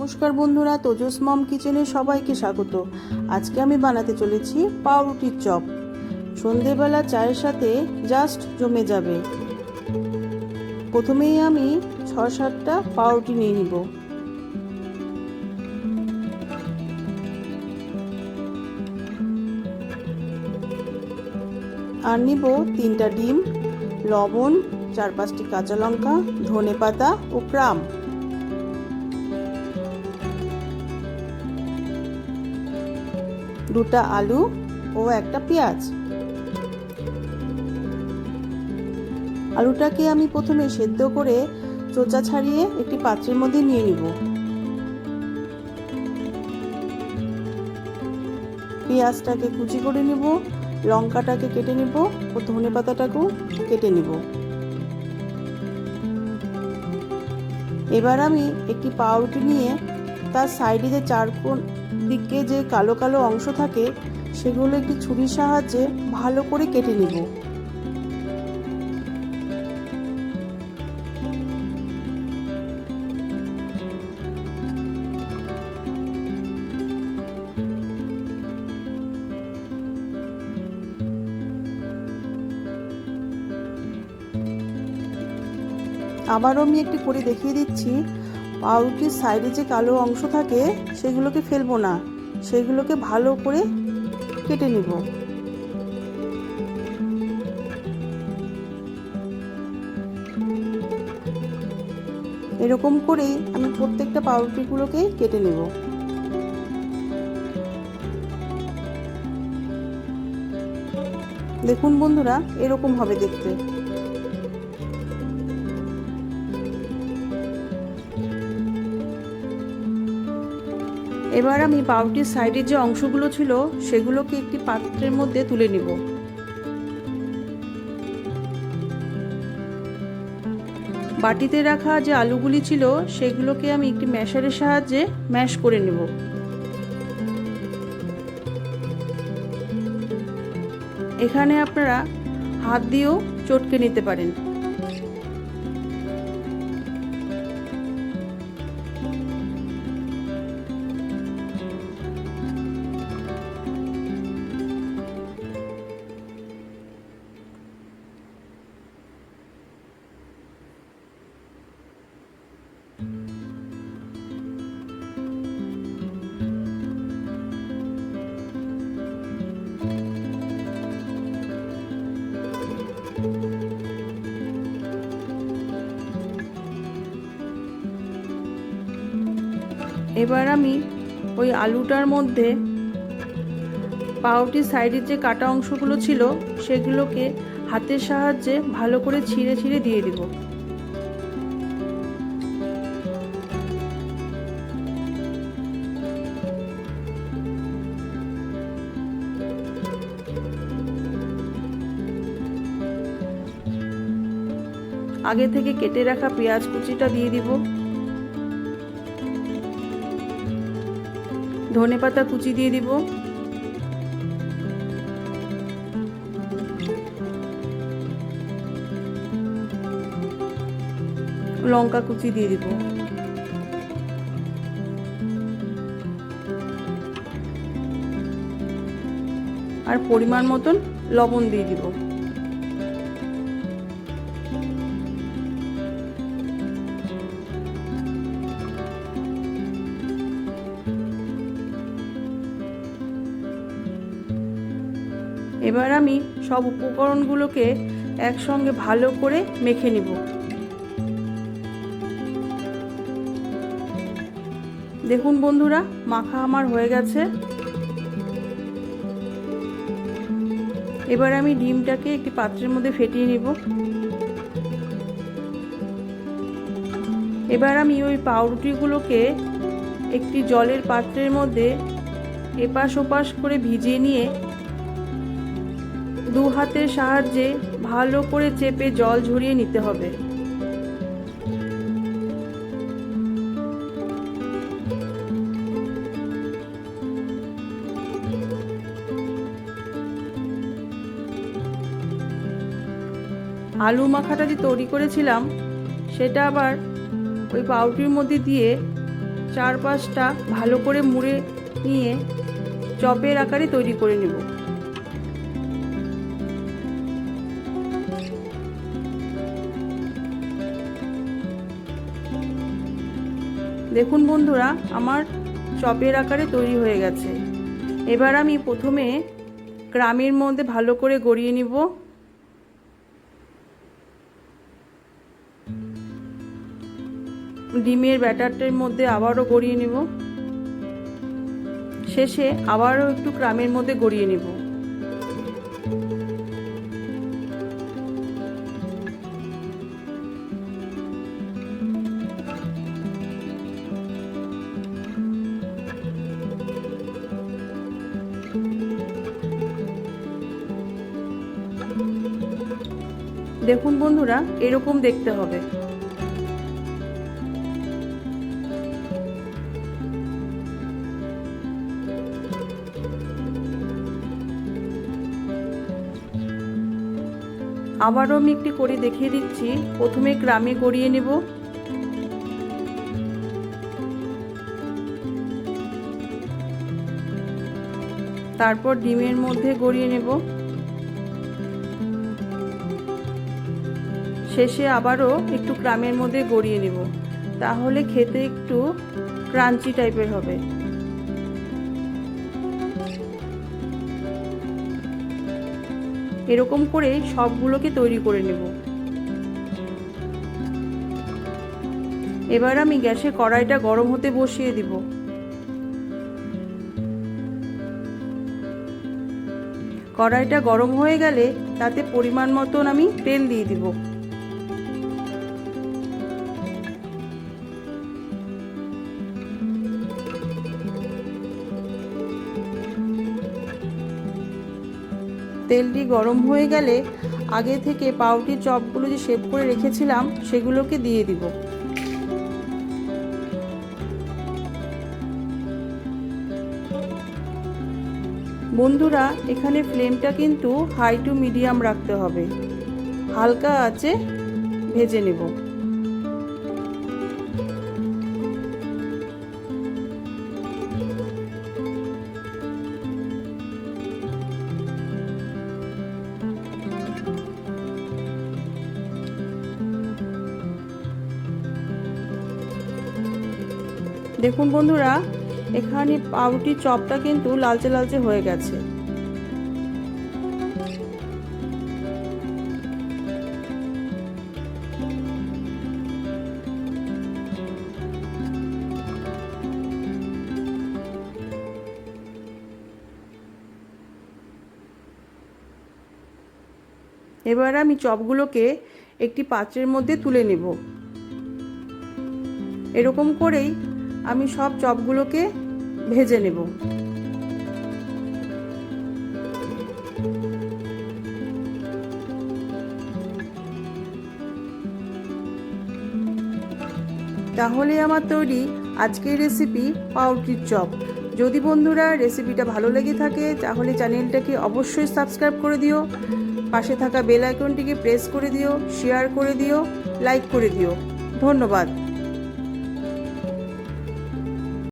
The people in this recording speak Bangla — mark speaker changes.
Speaker 1: নমস্কার বন্ধুরা, তোজস মম কিচেনে সবাইকে স্বাগত। আজকে আমি বানাতে চলেছি পাউরুটির চপ। সন্ধেবেলা চায়ের সাথে জাস্ট জমে যাবে। প্রথমেই আমি ছ সাতটা পাউরুটি নিয়ে নিব। আর নিব তিনটা ডিম, লবণ, চার পাঁচটি কাঁচা লঙ্কা ধনে পাতা ও ক্রাম। দুটা আলু ও একটা পেঁয়াজ। আলুটাকে আমি প্রথমে সেদ্ধ করে চোচা ছাড়িয়ে একটি পাত্রের মধ্যে নিয়ে নিব। পেঁয়াজটাকে কুচি করে নিব, লঙ্কাটাকে কেটে নিব ও ধনে পাতাটাকেও কেটে নিব। এবার আমি একটি পাউরুটি নিয়ে তার সাইডে যে চার কোণ দিকে যে কালো কালো অংশ থাকে, সেগুলো একটি ছুরির সাহায্যে ভালো করে কেটে নিব। আবারও আমি একটি করে দেখিয়ে দিচ্ছি। পাউরুটির সাইডে যে কালো অংশ থাকে, সেগুলোকে ফেলব না। সেগুলোকে ভালো করে কেটে নিব। এরকম করেই আমি প্রত্যেকটা পাউরুটিগুলোকে কেটে নেব। দেখুন বন্ধুরা, এরকম হবে দেখতে। এবার আমি পাউরুটির সাইডের যে অংশগুলো ছিল সেগুলোকে একটি পাত্রের মধ্যে তুলে নিব। বাটিতে রাখা যে আলুগুলি ছিল সেগুলোকে আমি একটি ম্যাশারের সাহায্যে ম্যাশ করে নেব। এখানে আপনারা হাত দিয়েও চটকে নিতে পারেন। এবার আমি ওই আলুটার মধ্যে পাউটির সাইডের যে কাটা অংশগুলো ছিল, সেগুলোকে হাতের সাহায্যে ভালো করে ছিঁড়ে ছিঁড়ে দিয়ে দিব। আগে থেকে কেটে রাখা পেঁয়াজ কুচিটা দিয়ে দিব। ধনে পাতা কুচি দিয়ে দিব। লঙ্কা কুচি দিয়ে দিব। আর পরিমাণ মতন লবণ দিয়ে দিব। এবার আমি সব উপকরণগুলোকে একসঙ্গে ভালো করে মেখে নিব। দেখুন বন্ধুরা, মাখা আমার হয়ে গেছে। এবার আমি ডিমটাকে একটি পাত্রের মধ্যে ফেটিয়ে নিব। এবার আমি ওই পাউরুটিগুলোকে একটি জলের পাত্রের মধ্যে এপাশ ওপাশ করে ভিজিয়ে নিয়ে দু হাতের সাহায্যে ভালো করে চেপে জল ঝরিয়ে নিতে হবে। আলু মাখাটা যে তৈরি করেছিলাম, সেটা আবার ওই পাউটির মধ্যে দিয়ে চার পাঁচটা ভালো করে মুড়ে নিয়ে চপের আকারে তৈরি করে নেব। দেখুন বন্ধুরা, আমার চপের আকারে তৈরি হয়ে গেছে। এবার আমি প্রথমে গ্রামের মধ্যে ভালো করে গড়িয়ে নিব। ডিমের ব্যাটারটার মধ্যে আবারও গড়িয়ে নেব। শেষে আবারও একটু ক্রামের মধ্যে গড়িয়ে নেব। দেখুন বন্ধুরা, এরকম দেখতে হবে। আবারও আমি একটি করে দেখিয়ে দিচ্ছি। প্রথমে গ্রামে গড়িয়ে নেব। তারপর ডিমের মধ্যে গড়িয়ে নেব। শেষে আবারও একটু ক্রামের মধ্যে গড়িয়ে নেব। তাহলে খেতে একটু ক্রাঞ্চি টাইপের হবে। এরকম করে সবগুলোকে তৈরি করে নেব। এবার আমি গ্যাসে কড়াইটা গরম হতে বসিয়ে দিব। কড়াইটা গরম হয়ে গেলে তাতে পরিমাণ মতন আমি তেল দিয়ে দিব। তেলটি গরম হয়ে গেলে আগে থেকে পাউটির চপগুলো যে শেপ করে রেখেছিলাম, সেগুলোকে দিয়ে দিব। বন্ধুরা, এখানে ফ্লেমটা কিন্তু হাই টু মিডিয়াম রাখতে হবে। হালকা আছে ভেজে নেব। দেখুন বন্ধুরা, এখানে পাউরুটির চপটা কিন্তু লালচে লালচে হয়ে গেছে। এবার আমি চপগুলোকে একটি পাত্রের মধ্যে তুলে নেব। এরকম করেই আমি সব চপগুলোকে ভেজে নেব। তাহলে আমার তৈরি আজকের রেসিপি পাউরুটির চপ। যদি বন্ধুরা রেসিপিটা ভালো লেগে থাকে, তাহলে চ্যানেলটাকে অবশ্যই সাবস্ক্রাইব করে দিও। পাশে থাকা বেল আইকনটিকে প্রেস করে দিও শেয়ার করে দিও লাইক করে দিও। ধন্যবাদ।